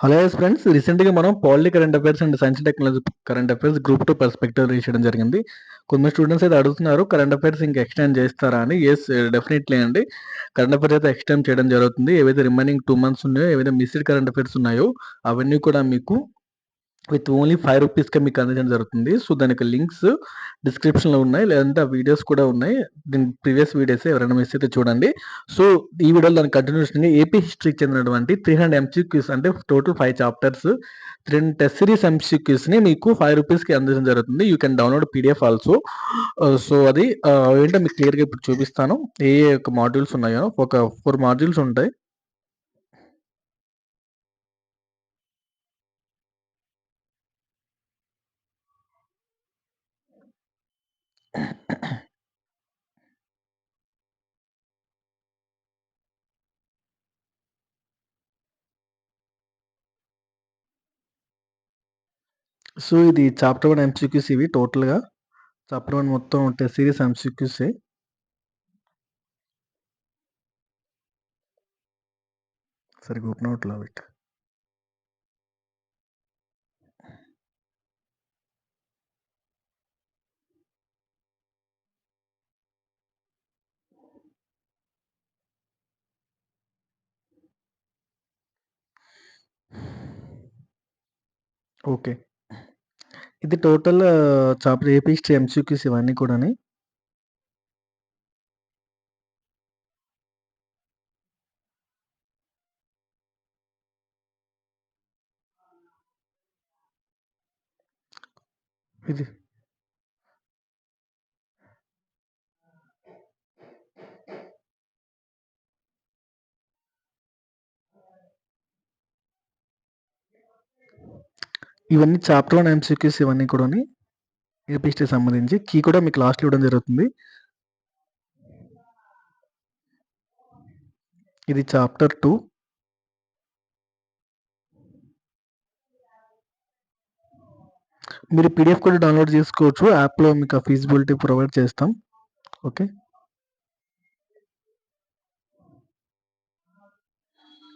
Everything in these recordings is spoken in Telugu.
Hello friends. రీసెంట్‌గా మనం polity current affairs and science technology current affairs group two perspective reach చేయడం జరిగింది. కొంతమంది స్టూడెంట్స్ అయితే అడుగుతున్నారు కరెంట్ అఫైర్స్ ఇంకా ఎక్స్‌టెండ్ చేస్తారా అని. ఎస్ డెఫినెట్లీ అండి. కరెంట్ అఫైర్స్ అయితే ఎక్స్‌టెండ్ చేయడం జరుగుతుంది. ఏవైతే రిమైనింగ్ టూ మంత్స్ ఉన్నాయో, ఏవైతే మిస్డ్ కరెంట్ అఫైర్స్ ఉన్నాయో అవన్నీ కూడా మీకు విత్ ఓన్లీ ఫైవ్ రూపీస్కే మీకు అందించడం జరుగుతుంది. సో, దానికి లింక్స్ డిస్క్రిప్షన్‌లో ఉన్నాయి. లేదంటే ఆ వీడియోస్ కూడా ఉన్నాయి. దీని ప్రీవియస్ వీడియోస్ ఎవరైనా మిస్ అయితే చూడండి. సో, ఈ వీడియోలో దాని కంటిన్యూషన్‌గా ఏపీ హిస్టరీకి చెందినటువంటి 300 ఎంసీక్యూస్ అంటే total five chapters 3 test series ఎంసీక్యూస్‌ని మీకు ఫైవ్ రూపీస్కి అందించడం జరుగుతుంది. You can download PDF also. So, అది uh, ఏంటో మీకు క్లియర్‌గా ఇప్పుడు చూపిస్తాను. ఏ యొక్క మాడ్యూల్స్ ఉన్నాయో ఒక ఫోర్ మాడ్యూల్స్ ఉంటాయి. సో, ఇది చాప్టర్ 1 ఎంసీక్యూస్ ఇవి టోటల్‌గా. చాప్టర్ 1 మొత్తం టెస్ట్ సీరీస్ ఎంసీక్యూసే. సరిగ్గా ఓపెన్ అవ్వట్లా వెయిట్. ఓకే. ఇది total chapter AP history MCQs ఇవన్నీ కూడాని. ఇది. ఇవన్నీ చాప్టర్ వన్ ఎంసీక్యూస్ ఇవన్నీ కూడా ఏపీ సంబంధించి. కీ కూడా మీకు లాస్ట్‌లో ఇవ్వడం జరుగుతుంది. ఇది చాప్టర్ టూ మీరు పీడీఎఫ్ కూడా డౌన్‌లోడ్ చేసుకోవచ్చు. యాప్‌లో మీకు ఆ ఫీజిబిలిటీ ప్రొవైడ్ చేస్తాం. ఓకే.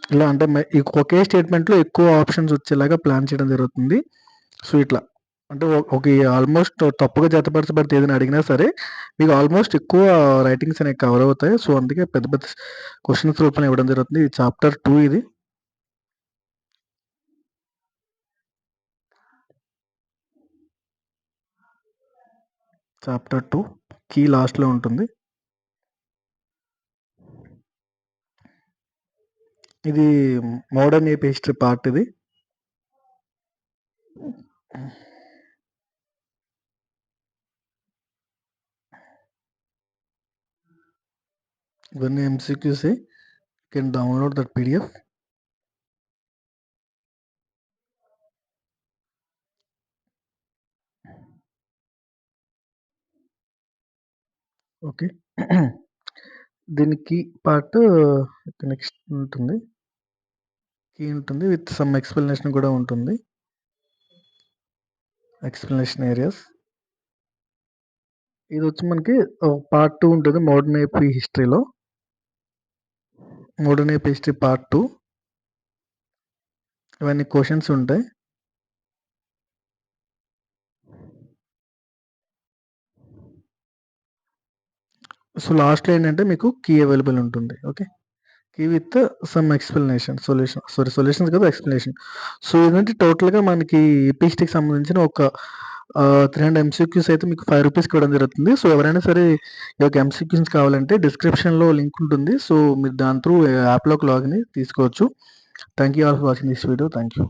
ఇలా అంటే ఒకే స్టేట్మెంట్‌లో ఎక్కువ ఆప్షన్స్ వచ్చేలాగా ప్లాన్ చేయడం జరుగుతుంది. సో, ఇట్లా అంటే ఒక ఆల్మోస్ట్ తప్పుగా జతపరచబడితే ఏదైనా అడిగినా సరే మీకు ఆల్మోస్ట్ ఎక్కువ రైటింగ్స్ అనేవి కవర్ అవుతాయి. సో, అందుకే పెద్ద పెద్ద క్వశ్చన్స్ రూపంలో ఇవ్వడం జరుగుతుంది. ఇది చాప్టర్ టూ ఇది. చాప్టర్ టూ కీ లాస్ట్‌లో ఉంటుంది. ఇది మోడర్న్ ఏపీ హిస్టరీ పార్ట్ ఇది. ఇవన్నీ MCQs can download that PDF. Okay. దీనికి పార్ట్ నెక్స్ట్ ఉంటుంది. కీ ఉంటుంది. విత్ సమ్ ఎక్స్‌ప్లనేషన్ కూడా ఉంటుంది. Explanation areas. ఇది వచ్చి మనకి పార్ట్ టూ ఉంటుంది మోడర్న్ ఏపీ హిస్టరీలో. Modern AP history part two ఇవన్నీ క్వశ్చన్స్ ఉంటాయి. సో, లాస్ట్‌లో ఏంటంటే మీకు కీ అవైలబుల్ ఉంటుంది. Okay. Key with some explanation solution sorry solutions కదా ఎక్స్‌ప్లనేషన్. సో, ఏంటంటే టోటల్‌గా మనకి ఏపీ సంబంధించిన ఒక త్రీ హండ్రెడ్ ఎంసీక్యూస్ అయితే మీకు ఫైవ్ రూపీస్కి ఇవ్వడం జరుగుతుంది. సో, ఎవరైనా సరే ఈ యొక్క ఎంసీక్యూస్ కావాలంటే డిస్క్రిప్షన్‌లో లింక్ ఉంటుంది. సో, మీరు దాని త్రూ యాప్‌లోకి లాగిన్ తీసుకోవచ్చు. Thank you all for watching this video. Thank you.